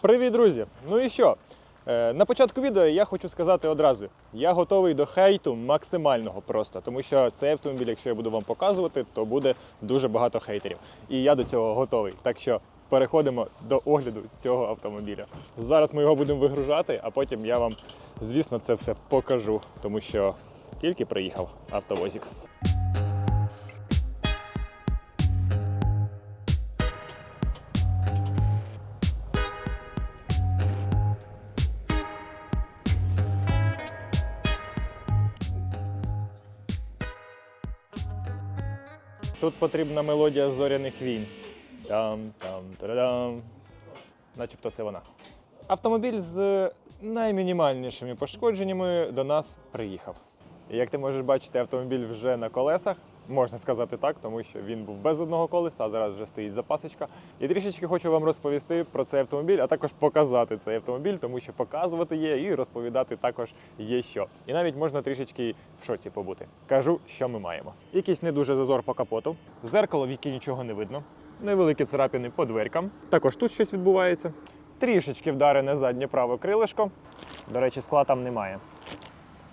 Привіт, друзі! Ну і що? Е, На початку відео я хочу сказати одразу: я готовий до хейту максимального просто, тому що цей автомобіль, якщо я буду вам показувати, то буде дуже багато хейтерів. І я до цього готовий. Так що переходимо до огляду цього автомобіля. Зараз ми його будемо вигружати, а потім я вам, звісно, це все покажу, тому що тільки приїхав автовозик. Тут потрібна мелодія зоряних війн. Там, там, тарадам. Начебто це вона. Автомобіль з наймінімальнішими пошкодженнями до нас приїхав. Як ти можеш бачити, автомобіль вже на колесах. Можна сказати так, тому що він був без одного колеса, а зараз вже стоїть запасочка. І трішечки хочу вам розповісти про цей автомобіль, а також показати цей автомобіль, тому що показувати є і розповідати також є що. І навіть можна трішечки в шоці побути. Кажу, що ми маємо. Якийсь не дуже зазор по капоту, зеркало, в яке нічого не видно, невеликі царапини по дверкам. Також тут щось відбувається. Трішечки вдарене заднє праве крилишко. До речі, скла там немає.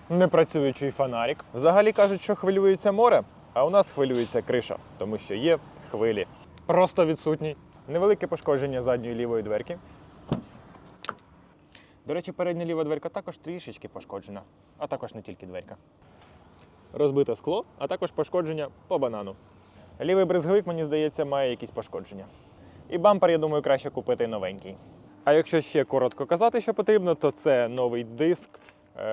Непрацюючий фонарик. Взагалі кажуть, що хвилюється море, а у нас хвилюється криша, тому що є хвилі. Просто відсутній. Невелике пошкодження задньої лівої дверки. До речі, передня ліва дверка також трішечки пошкоджена, а також не тільки дверка. Розбите скло, а також пошкодження по банану. Лівий бризговик, мені здається, має якісь пошкодження. І бампер, я думаю, краще купити новенький. А якщо ще коротко казати, що потрібно, то це новий диск,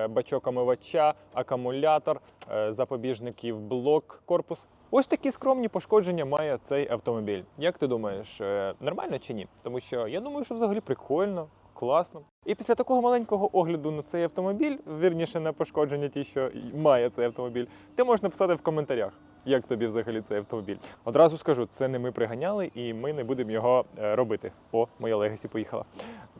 бачок омивача, акумулятор, е, запобіжників, блок, корпус. Ось такі скромні пошкодження має цей автомобіль. Як ти думаєш, е, нормально чи ні? Тому що я думаю, що взагалі прикольно, класно. І після такого маленького огляду на цей автомобіль, вірніше на пошкодження ті, що має цей автомобіль, ти можеш написати в коментарях. Як тобі взагалі цей автомобіль? Одразу скажу, це не ми приганяли, і ми не будемо його е, робити. О, моя Легасі поїхала.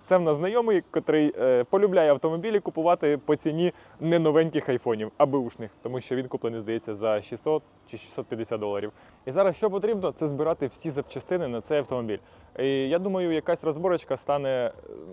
Це в нас знайомий, котрий е, полюбляє автомобілі купувати по ціні не новеньких айфонів, а ушних, тому що він куплений, здається, за 600 чи 650 доларів. І зараз що потрібно, це збирати всі запчастини на цей автомобіль. І я думаю, якась розборочка стане е,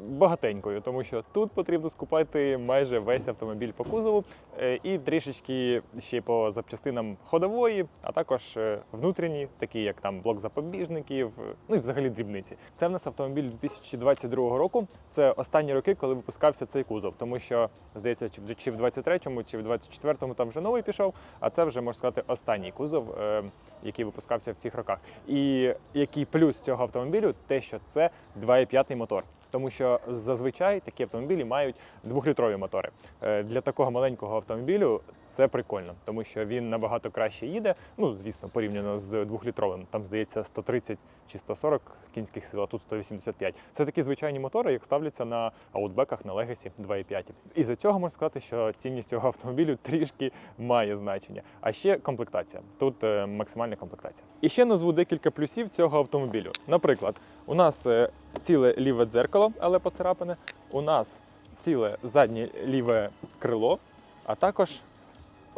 багатенькою, тому що тут потрібно скупати майже весь автомобіль по кузову е, і трішечки ще по запчастинам ходової, а також е, внутрішні, такі як там блок запобіжників, ну і взагалі дрібниці. Це в нас автомобіль 2022 року. Це останні роки, коли випускався цей кузов, тому що здається, чи в 23-му, чи в 24-му там вже новий пішов. А це вже можна сказати останній кузов, е, який випускався в цих роках. І який плюс цього автомобілю, те, що це 2,5 мотор. Тому що зазвичай такі автомобілі мають двохлітрові мотори. Е, Для такого маленького автомобілю це прикольно, тому що він набагато краще їде. Ну, звісно, порівняно з двохлітровим. Там здається 130 чи 140 кінських сил, а тут 185. Це такі звичайні мотори, як ставляться на аутбеках на Legacy 2.5. І за цього можна сказати, що цінність цього автомобілю трішки має значення. А ще комплектація. Тут е, максимальна комплектація. І ще назву декілька плюсів цього автомобілю. Наприклад, у нас е, ціле ліве дзеркало, але поцарапане. У нас ціле заднє ліве крило, а також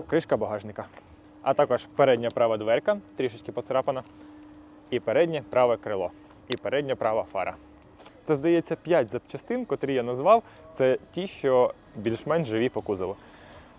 кришка багажника. А також передня права дверка, трішечки поцарапана, і переднє праве крило, і передня права фара. Це, здається, 5 запчастин, котрі я назвав. Це ті, що більш-менш живі по кузову.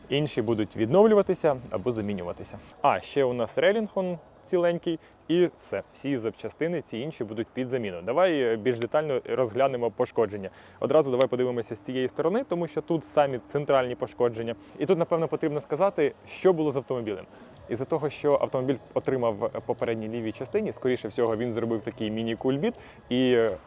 Інші будуть відновлюватися або замінюватися. А ще у нас релінг он ціленький, і все. Всі запчастини, ці інші будуть під заміну. Давай е, більш детально розглянемо пошкодження. Одразу давай подивимося з цієї сторони, тому що тут самі центральні пошкодження. І тут, напевно, потрібно сказати, що було з автомобілем. Із-за того, що автомобіль отримав попередній лівій частині, скоріше всього, він зробив такий міні-кульбіт і е,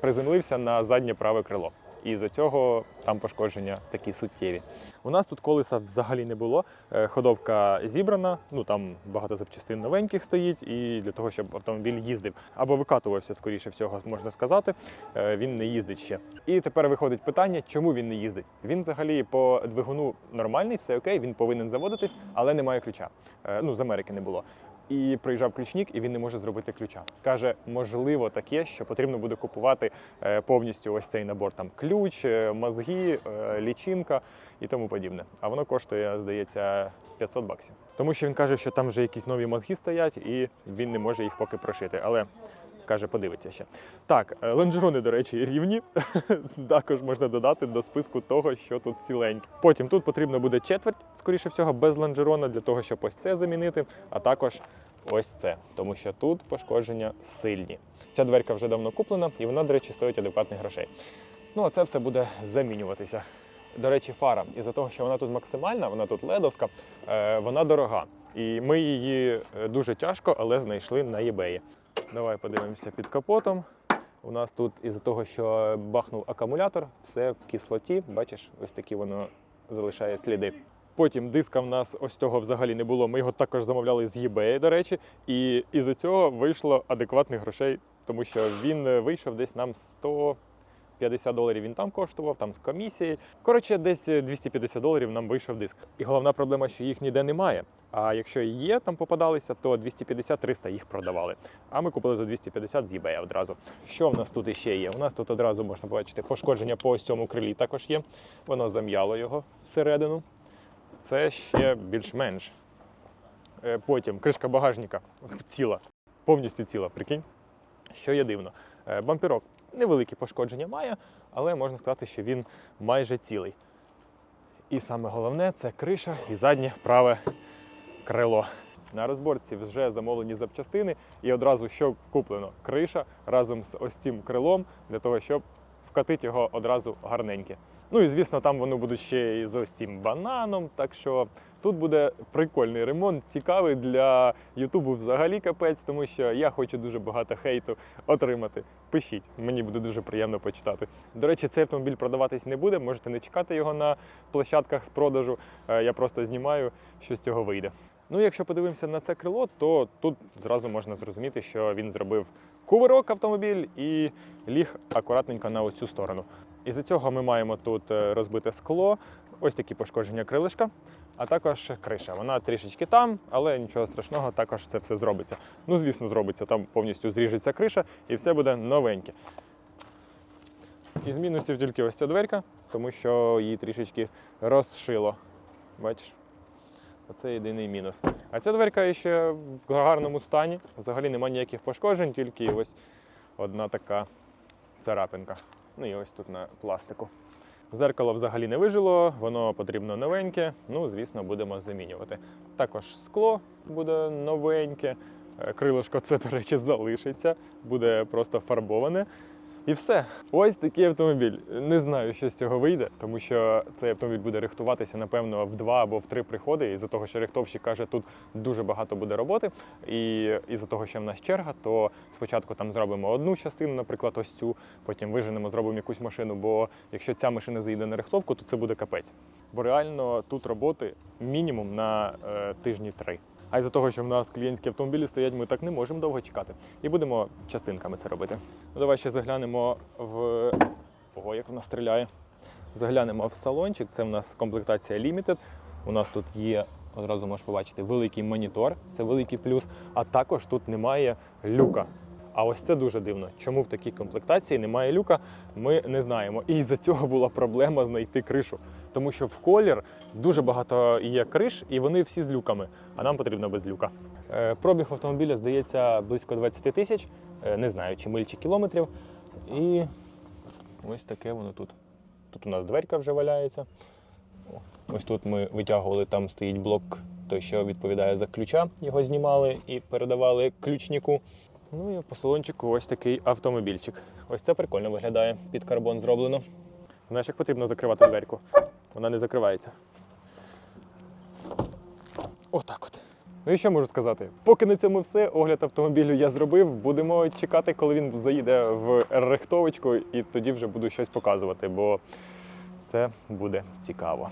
приземлився на заднє праве крило. І за цього там пошкодження такі суттєві. У нас тут колеса взагалі не було. Е, Ходовка зібрана, ну там багато запчастин новеньких стоїть, і для того, щоб автомобіль їздив або викатувався, скоріше всього, можна сказати, е, він не їздить ще. І тепер виходить питання, чому він не їздить. Він взагалі по двигуну нормальний, все окей, він повинен заводитись, але немає ключа. Е, Ну, з Америки не було. І приїжджав ключник, і він не може зробити ключа. Каже, можливо, таке, що потрібно буде купувати е, повністю ось цей набор. Там ключ, е, мозги, е, лічинка і тому подібне. А воно коштує, здається, 500 баксів. Тому що він каже, що там вже якісь нові мозги стоять, і він не може їх поки прошити. Але каже, подивиться ще. Так, е, лонжерони, до речі, рівні. Також можна додати до списку того, що тут ціленьке. Потім тут потрібно буде четверть, скоріше всього, без лонжерона, для того, щоб ось це замінити, а також ось це, тому що тут пошкодження сильні. Ця дверка вже давно куплена, і вона, до речі, стоїть адекватних грошей. Ну, а це все буде замінюватися. До речі, фара, із-за того, що вона тут максимальна, вона тут ледовська, е, вона дорога. І ми її е, дуже тяжко, але знайшли на eBay. Давай подивимося під капотом. У нас тут із-за того, що бахнув акумулятор, все в кислоті. Бачиш, ось такі воно залишає сліди. Потім диска в нас ось цього взагалі не було. Ми його також замовляли з eBay, до речі, і із-за цього вийшло адекватних грошей, тому що він е, вийшов десь нам 100 50 доларів він там коштував, там з комісії. Коротше, десь 250 доларів нам вийшов диск. І головна проблема, що їх ніде немає. А якщо є, там попадалися, то 250-300 їх продавали. А ми купили за 250 з eBay одразу. Що в нас тут іще є? У нас тут одразу можна побачити пошкодження по ось цьому крилі також є. Воно зам'яло його всередину. Це ще більш-менш. Е, Потім кришка багажника ціла, повністю ціла, прикинь. Що є дивно. Е, Бампірок невеликі пошкодження має, але можна сказати, що він майже цілий. І саме головне це криша і заднє праве крило. На розборці вже замовлені запчастини, і одразу що куплено? Криша разом з ось цим крилом для того, щоб вкатити його одразу гарненьке. Ну і звісно, там вони будуть ще і з ось бананом. Так що тут буде прикольний ремонт, цікавий для Ютубу взагалі капець, тому що я хочу дуже багато хейту отримати. Пишіть, мені буде дуже приємно почитати. До речі, цей автомобіль продаватись не буде, можете не чекати його на площадках з продажу. Е, Я просто знімаю, що з цього вийде. Ну, якщо подивимося на це крило, то тут зразу можна зрозуміти, що він зробив кувирок автомобіль і ліг акуратненько на оцю сторону. Із-за цього ми маємо тут е, розбите скло, ось такі пошкодження крилишка, а також криша. Вона трішечки там, але нічого страшного, також це все зробиться. Ну, звісно, зробиться. Там повністю зріжеться криша і все буде новеньке. Із мінусів тільки ось ця дверка, тому що її трішечки розшило. Бачиш? Оце єдиний мінус. А ця дверка ще в гарному стані. Взагалі немає ніяких пошкоджень, тільки ось одна така царапинка. Ну і ось тут на пластику. Зеркало взагалі не вижило, воно потрібно новеньке. Ну, звісно, будемо замінювати. Також скло буде новеньке. Е, Крилишко це, до речі, залишиться, буде просто фарбоване. І все. Ось такий автомобіль. Не знаю, що з цього вийде, тому що цей автомобіль буде рихтуватися, напевно, в два або в три приходи. І за того, що рихтовщик каже, тут дуже багато буде роботи. І із-за того, що в нас черга, то спочатку там зробимо одну частину, наприклад, ось цю, потім виженемо, зробимо якусь машину. Бо якщо ця машина заїде на рихтовку, то це буде капець. Бо реально тут роботи мінімум на е, тижні три. А із-за того, що в нас клієнтські автомобілі стоять, ми так не можемо довго чекати. І будемо частинками це робити. Ну, давай ще заглянемо в. Ого, як вона стріляє. Заглянемо в салончик. Це в нас комплектація Limited. У нас тут є, одразу можеш побачити, великий монітор, це великий плюс. А також тут немає люка. А ось це дуже дивно. Чому в такій комплектації немає люка, ми не знаємо. І з-за цього була проблема знайти кришу. Тому що в колір дуже багато є криш, і вони всі з люками, а нам потрібно без люка. Е, Пробіг автомобіля здається близько 20 тисяч, Е, не знаю, чи миль, чи кілометрів. І ось таке воно тут. Тут у нас дверка вже валяється. Ось тут ми витягували, там стоїть блок, той, що відповідає за ключа. Його знімали і передавали ключнику. Ну і по салончику ось такий автомобільчик. Ось це прикольно виглядає. Під карбон зроблено. Знаєш, як потрібно закривати дверку. Вона не закривається. Отак от. Ну і що можу сказати? Поки на цьому все. Огляд автомобілю я зробив. Будемо чекати, коли він заїде в рихтовочку, і тоді вже буду щось показувати, бо це буде цікаво.